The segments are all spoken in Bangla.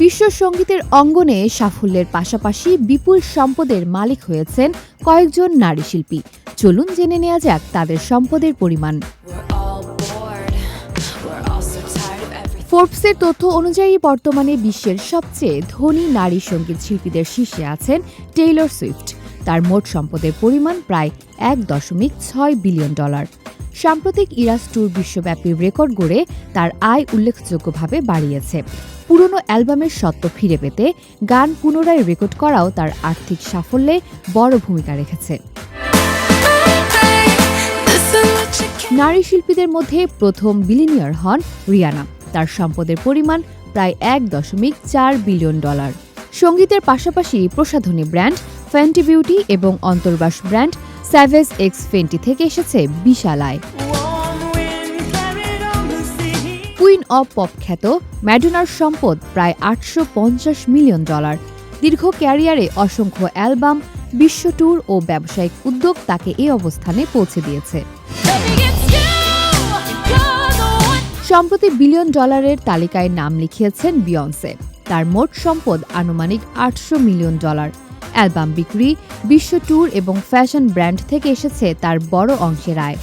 বিশ্ব সঙ্গীতের অঙ্গনে সাফল্যের পাশাপাশি বিপুল সম্পদের মালিক হয়েছেন কয়েকজন নারী শিল্পী। চলুন জেনে নেওয়া যাক তাদের সম্পদের পরিমাণ. ফোর্বসের তথ্য অনুযায়ী বর্তমানে বিশ্বের সবচেয়ে ধনী নারী সংগীত শিল্পীদের শীর্ষে আছেন টেইলর সুইফট তার মোট সম্পদের পরিমাণ প্রায় এক দশমিক ছয় বিলিয়ন ডলার। সাম্প্রতিক ইরাস ট্যুর বিশ্বব্যাপী রেকর্ড গড়ে তার আয় উল্লেখযোগ্যভাবে বাড়িয়েছে। পুরনো অ্যালবামের সত্ত্ব ফিরে পেতে গান পুনরায় রেকর্ড করাও তার আর্থিক সাফল্যে বড় ভূমিকা রেখেছে. নারী শিল্পীদের মধ্যে প্রথম বিলিনিয়ার হন রিয়ানা। তার সম্পদের পরিমাণ প্রায় এক দশমিক চার বিলিয়ন ডলার। সঙ্গীতের পাশাপাশি প্রসাধনী ব্র্যান্ড, ফ্যান্টি বিউটি এবং অন্তর্বাস ব্র্যান্ড স্যাভেজ এক্স ফেন্টি থেকে এসেছে বিশাল আয়। কুইন অব পপ খ্যাত ম্যাডোনার সম্পদ প্রায় আটশো পঞ্চাশ মিলিয়ন ডলার। দীর্ঘ ক্যারিয়ারে অসংখ্য অ্যালবাম বিশ্ব ট্যুর ও ব্যবসায়িক উদ্যোগ তাকে এই অবস্থানে পৌঁছে দিয়েছে. সম্প্রতি বিলিয়ন ডলারের তালিকায় নাম লিখিয়েছেন বিয়ন্সে। তার মোট সম্পদ আনুমানিক আটশো মিলিয়ন ডলার। অ্যালবাম বিক্রি বিশ্ব ট্যুর এবং ফ্যাশন ব্র্যান্ড থেকে এসেছে তার বড় অংশের আয়.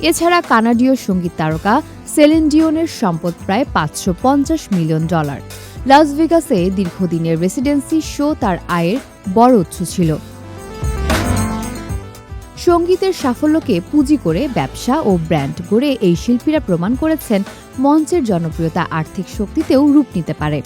এছাড়া কানাডীয় সংগীত তারকা সেলিন ডিওনের সম্পদ প্রায় পাঁচশো পঞ্চাশ মিলিয়ন ডলার। লাস ভেগাসে দীর্ঘদিনের রেসিডেন্সি শো তার আয়ের বড় উৎস ছিল। সঙ্গীতের সাফল্যকে পুঁজি করে ব্যবসা ও ব্র্যান্ড গড়ে এই শিল্পীরা প্রমাণ করেছেন মঞ্চের জনপ্রিয়তা আর্থিক শক্তিতেও রূপ নিতে পারে।